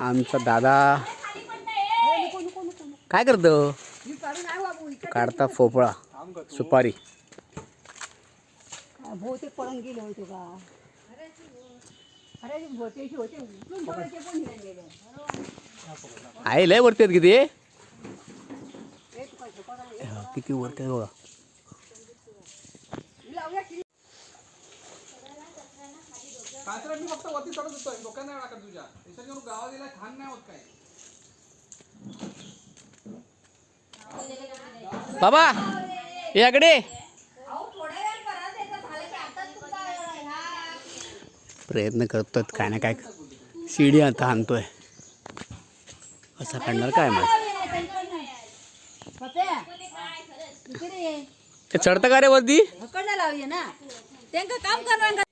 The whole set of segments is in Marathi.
आमचा दादा. काय करतो? काढता फोपळा सुपारी. बहुतेक पळून गेले होते का आहे लय वरती आहेत किती? किती वरती आहे बघा. की. मी फक्त वरती चढत होतो डोक्यात नाही तुझ्या. त्याच्यावर गावात गेला छान नाही होत काय बाबा याकडे. प्रयत्न करतोय काय ना काय शिडी आता आणतोय. असा काढणार काय मग. ते चढतं का रे वरती? ना. त्यांचं काम करणार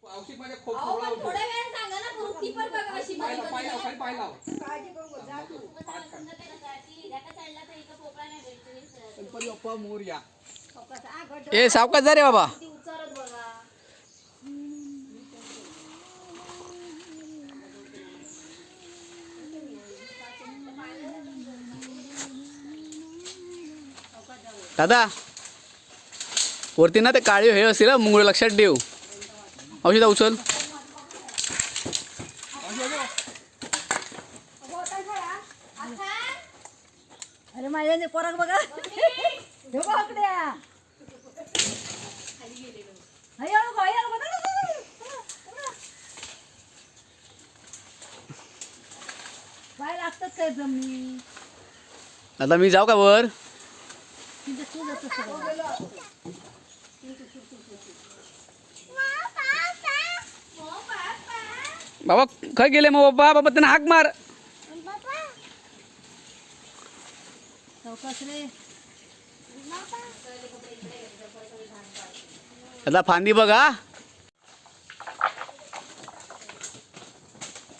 का? औषध माझ्या खूप सोडला होतो पाहिला पाहिला खाली पाहिला गणपती बाप्पा मोरया ए सावकाश जा रे बाबा. दादा वरती ना ते काळी हे असेल मुंगळ लक्षात ठेव. औषध उचल अरे माझ्या पोराक बघा हे बघ हकड्या. हाय, आलो गं, हाय, आलो गं. चला, चला, चला. पाय लागतात काय जमिनी आता मी जाऊ का वर. बाबा खय गेले मग बाबा? बाबा त्यांना हाक मार. आता फांदी बघा.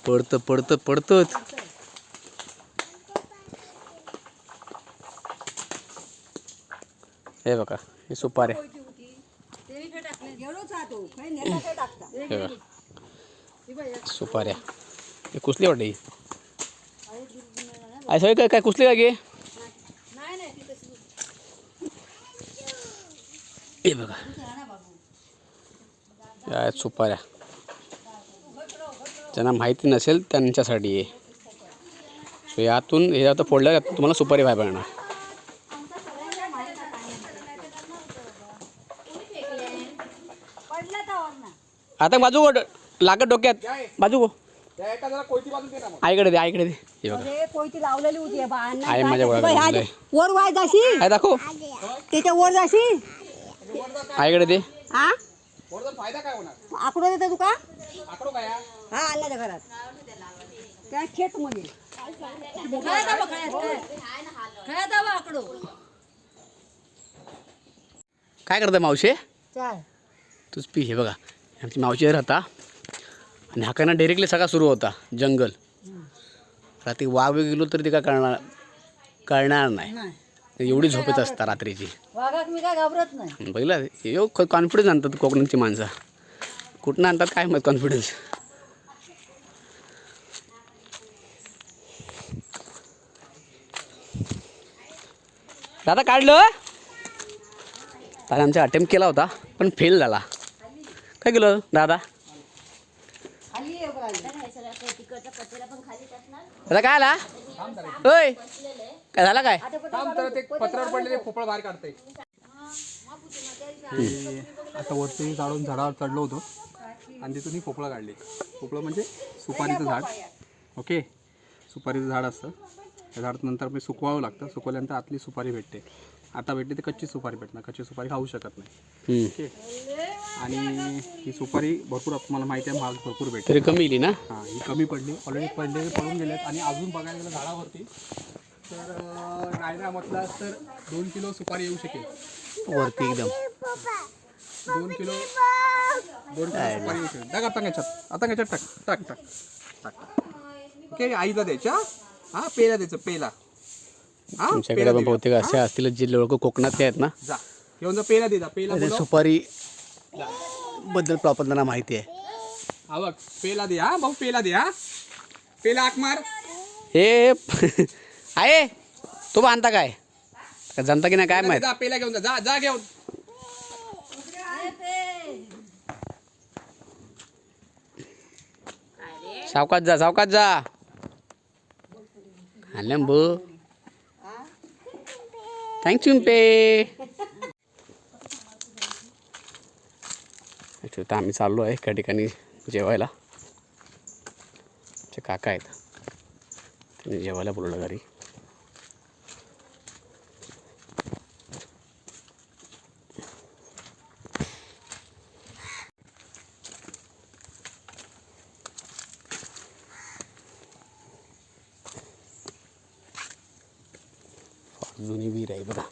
पडत पडत पडतच. हे बघा हे सुपारी. हे बघा सुपाऱ्या हे कुसली वाटते ही? आई सगळे काय काय कुसली का गे? हे बघा. या आहेत सुपाऱ्या. ज्यांना माहिती नसेल त्यांच्यासाठी आहे सो यातून हे आता फोडल्या तुम्हाला सुपारी बाहेर पडणार पडला तर ना आता बाजू गो लागत डोक्यात. बाजू गो आईकडे दे आईकडे दे. हे बघा. अरे कोयती लावलेली होती काय माझ्या बाई, हा, वर वाय जाशी. काय दाखव. त्याच्या वर जाशी. आईकडे दे. हा? वर जर फायदा काय होणार? आकडो देते तुका हा? घरात. त्या खेत मध्ये आकडो. काय करतं मावशे? तूच पी हे बघा. आमची मावशी राहता. आणि हाकांना डायरेक्टली सगळा सुरू होता जंगल. रात्री वाघ गेलो तर ते काय करणार कळणार नाही. एवढी झोपेत असतात रात्रीची. वाघाक मी काय घाबरत नाही. बघितलं एव कॉन्फिडन्स आणतात कोकणाची माणसं. कुठनं आणतात काय माहीत कॉन्फिडन्स दादा काढलं? दादा आमचा अटेम्प्ट केला होता पण फेल झाला. काय केलं दादा. दादा काय आला? होय काय झाला काय? पत्रावर पडलेले पोपळ बाहेर काढते आता वरती झाडून झाडावर चढलो होतो. आणि तिथून ही पोपळं काढली. पोपळं म्हणजे सुपारीचं झाड. ओके? सुपारीचं झाड असतं. त्या झाडात नंतर मी सुकवावं लागतं. सुकवल्यानंतर आतली सुपारी भेटते. आता भेटते ते कच्ची सुपारी भेटणार. कच्ची सुपारी खाऊ शकत नाही. आणि ही सुपारी भरपूर तुम्हाला माहिती आहे महाग भरपूर भेटते. तरी कमी इली ना? हां ही कमी पडली. ऑलरेडी पडलेले पडून गेलेत. आणि अजून बघायला गेलं झाडावरती तर अं, डायरा म्हटलं तर दोन किलो सुपारी येऊ शकेल. वरती एकदम. दोन किलो दोन किलो सुपारी येऊ शकेल. टाक आता याच्यात आता याच्यात टाक टाक टाक टाक ओके आईला द्यायच्या हा पेला द्यायचं पेला. तुमच्याकडे पण. बहुतेक असे असतील जे लोक कोकणातले आहेत ना? जा. घेऊन जा पेला दे जा पेला बोलव. सुपारी बद्दल प्रॉपर त्यांना माहिती आहे. हा बघ पेला दे हा भाऊ पेला दे हा. पेला आक मार. हे आहे तो बांधता काय? का जमता की नाही काय माहीत? जा पेला घेऊन जा जा जा घेऊन. सावकात जा सावकात जा. आणलं बो थँक्यू पे तर आम्ही चाललो आहे एका ठिकाणी जेवायला. काका आहेत. त्यांनी जेवायला बोलवलं घरी फार जुनी विहीर आहे बघा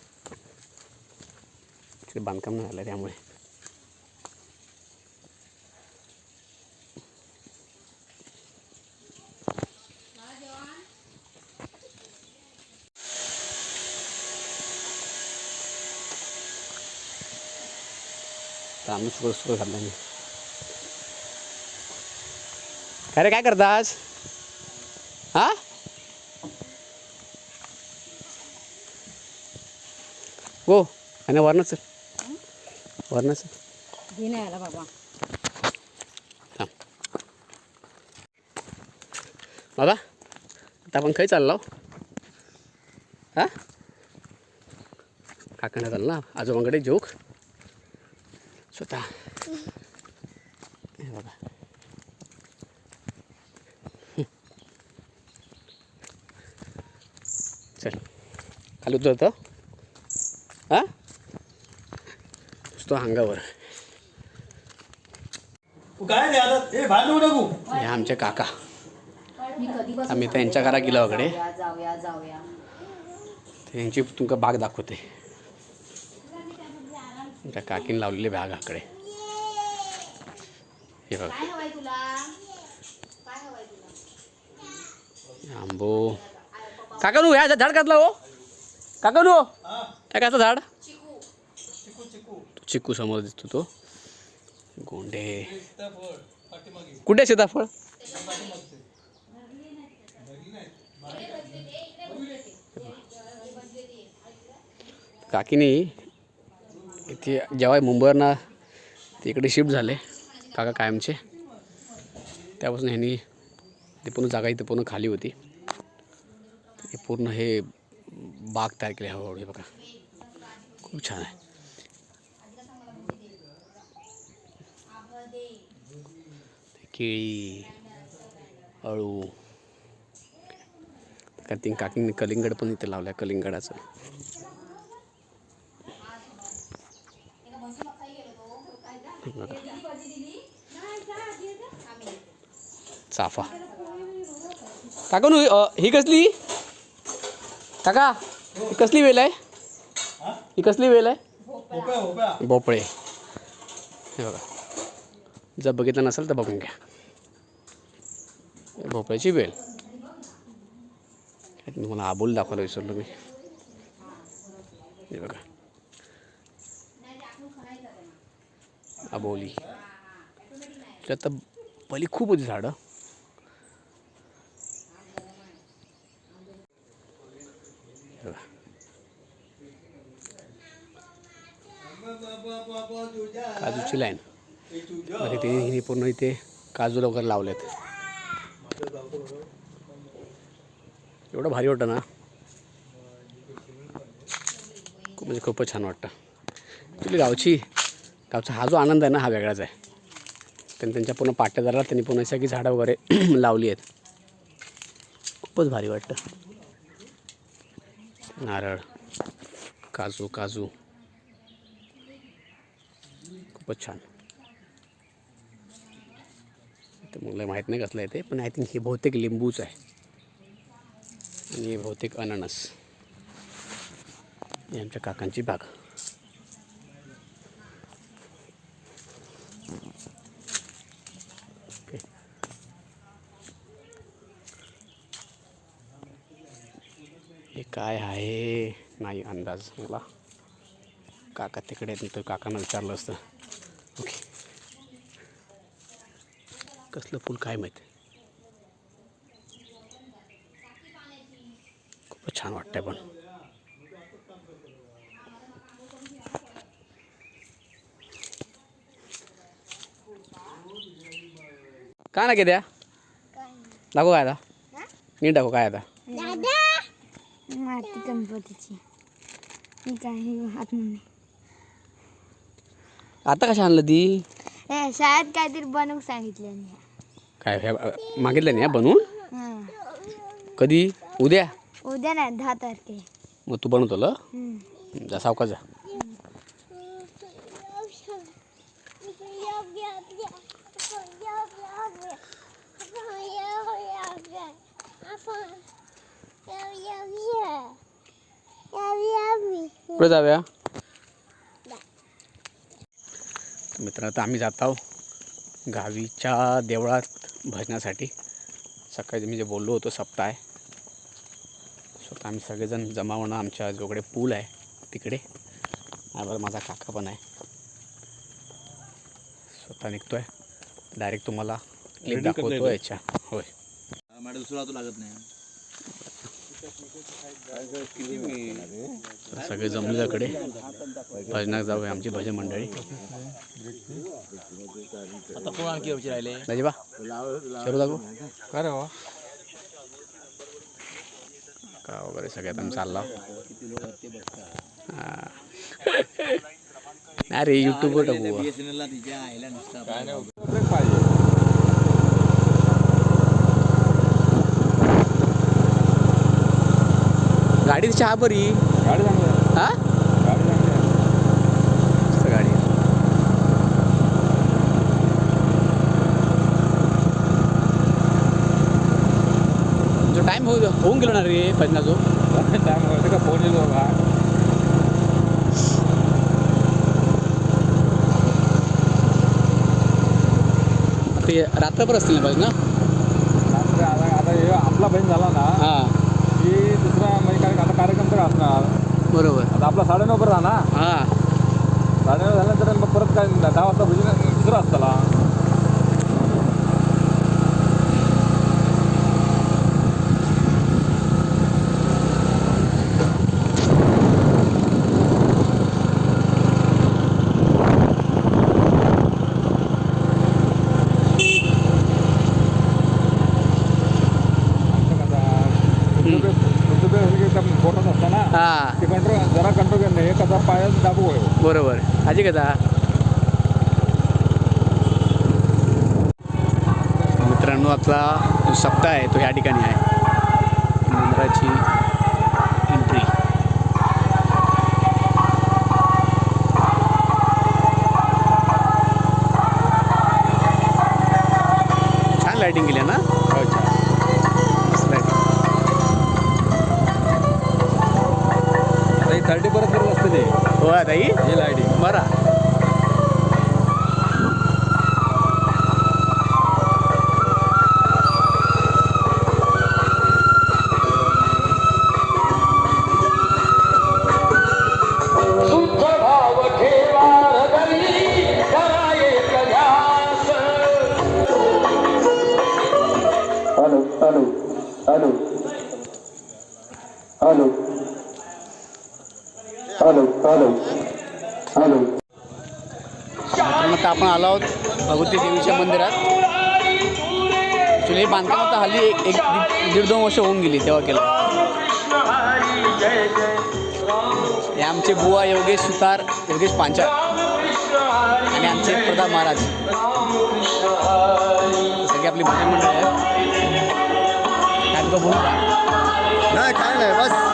तिकडे बांधकाम नाही आलं त्यामुळे. तर आम्ही सुरू सुरू खाल्लं मी अरे काय करतास हा? गो आणि वरनं सर घे नाही आला बाबा. बाबा आता आपण खंय चाललो? हा? काकांना चाललो? ना आजोबांकडे जोक. स्वतः. बघा. चल. खाली उतरतो. हा? नुसतं अंगावर. हे हे आमचे काका. आम्ही त्यांच्या घरा गेलो कडे जाऊया जाऊया त्यांची तुमका बाग दाखवते. त्या काकीन लावलेली बाग आकडे. हे बघा. काय हवाय तुला? काय हवाय तुला? आंबो. काका नु ह्या झाड काढला हो. काका नु. काय झाड? चिकू चिक्कू समोर दिसतो तो. गोंडे. कुठे सीताफळ? काकीनी इथे जेव्हा मुंबईवरनं ते इकडे शिफ्ट झाले काका कायमचे. त्यापासून ह्यांनी ते पूर्ण जागा इथे पूर्ण खाली होती. पूर्ण हे बाग तयार केली हळूहळू हो, हे बघा. खूप छान आहे. केळी अळू. काकी काकींनी कलिंगड पण इथे लावलं आहे कलिंगडाचं. चाफा. काका नु ही कसली? काका ही कसली वेल आहे? ही कसली वेल आहे? भोपळे. हे बघा. जर बघितलं नसेल तर बघून घ्या. भोपळ्याची वेल. तुम्हाला आबोल दाखवायला विसरलो मी. हे बघा. आबोली. त्यात तर पहिली खूप होती झाडं हे बघा. काजूची लाईन बाकी ते हिने पूर्ण इथे काजू वगैरे लावलेत. एवढं भारी वाटतं ना? खूप म्हणजे खूपच छान वाटतं. ॲक्च्युली गावची गावचा हा जो आनंद आहे ना हा वेगळाच आहे. त्यांनी त्यांच्या पूर्ण पाट्यादाराला त्यांनी पूर्ण सगळी झाडं वगैरे लावली आहेत. खूपच भारी वाटतं. नारळ काजू काजू. खूपच छान. तर मला माहीत नाही कसलं आहे ते पण आय थिंक हे बहुतेक लिंबूच आहे. आणि हे बहुतेक अननस. हे आमच्या काकांची बाग. हे काय आहे? नाही अंदाज मला. काका तिकडे तर काकांना विचारलं असतं. कसलं फूल काय माहीत? छान वाटतंय पण. काय ना द्या दाखव काय आता. नीट दाखव काय आता. माती गणपतीची. काही आता कशा आणलं ती? शाळेत काहीतरी बनवून सांगितले काय मागितलं नाही बनवून? हां. कधी? उद्या? उद्या नाही दहा तारखे. मग तू बनवतो हम्म. जा सावका जा. पुढे जाऊया. मित्रांनो आता आम्ही जात आहोत गावीच्या देवळात. भजनासाठी. सकाळी मी जे बोललो होतो सप्ताह आहे. स्वतः आम्ही सगळेजण जमा होणं आमच्या जोकडे पूल आहे तिकडे. बरं माझा काका पण आहे. स्वतः निघतोय. डायरेक्ट तुम्हाला क्लिप दाखवतो याच्या. होय. मॅडम दुसरा तो लागत नाही. सगळे जमले त्याकडे. भजनात जाऊया आमची भजन मंडळी. आता कोण आणखी यायचे राहिले? दाजीबा शरू दाखव. काय रे का वगैरे सगळ्यात आम्ही चालला. हा. नाही रे यूट्यूबवर टाकू. होत. पाहिजे गाडीत चहा बरी? गाडी चांगली. हा? गाडी चांगली गाडी. जो टाइम होऊ होऊन गेलो ना रे भजनाचो त्यामुळे ते का? फोन येतो बाबा ते रात्रभर असतील ना आता हे आपला बहीण झाला ना हां. की दुसरा कार्यक्रम तर असणार. बरोबर. आता आपला साडेनऊ पर्यंत ना हां. साडेनऊ झाल्यानंतर मग परत काय दहा वाजता भजन दुसरा असताला पोटात असताना हां ते कंट्रोल जरा कंट्रोल करणे हे कसा पायात दाबू आहे बरोबर. आजी कदा मित्रांनो आपला जो सप्ताह आहे तो ह्या ठिकाणी आहे. मंदिराची एंट्री छान लाईटिंग केली आहे ना? मस्त lighting. Aló. मित्रांनो आता आपण आलो आहोत भगवती देवीच्या मंदिरात. ॲक्च्युली हे बांधकाम आता हल्ली एक एक दीड दीड दोन वर्ष होऊन गेली तेव्हा केलं. हे आमचे बुवा योगेश सुतार योगेश पांचाळ आणि आमचे प्रताप महाराज. सगळी आपली भजन मंडळ आहेत नाही काय नाही बस.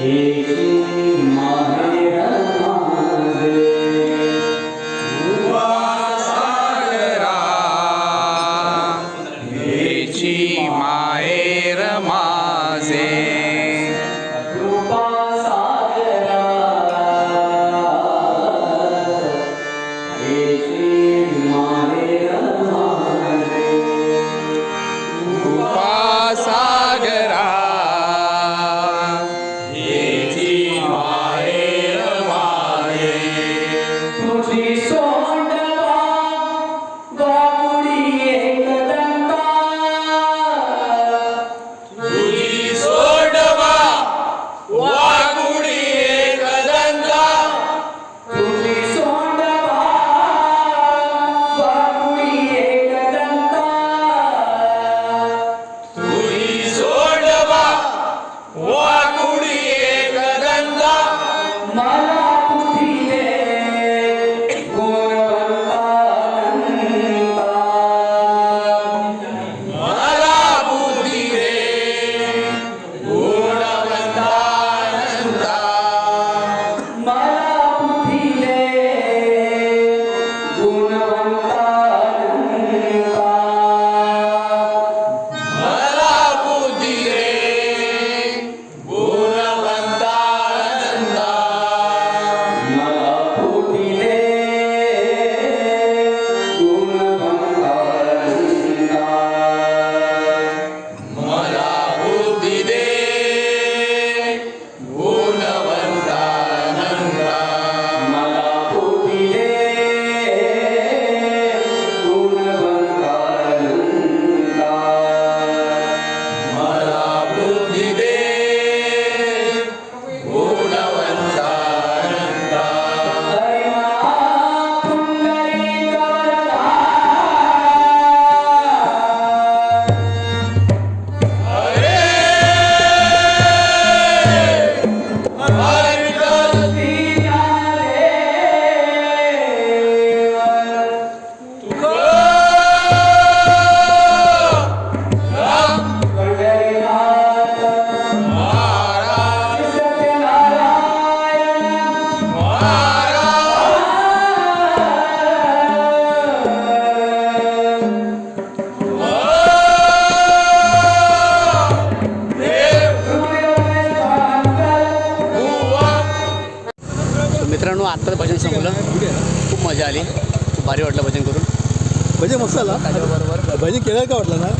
ஏ மகா वाटलं ना?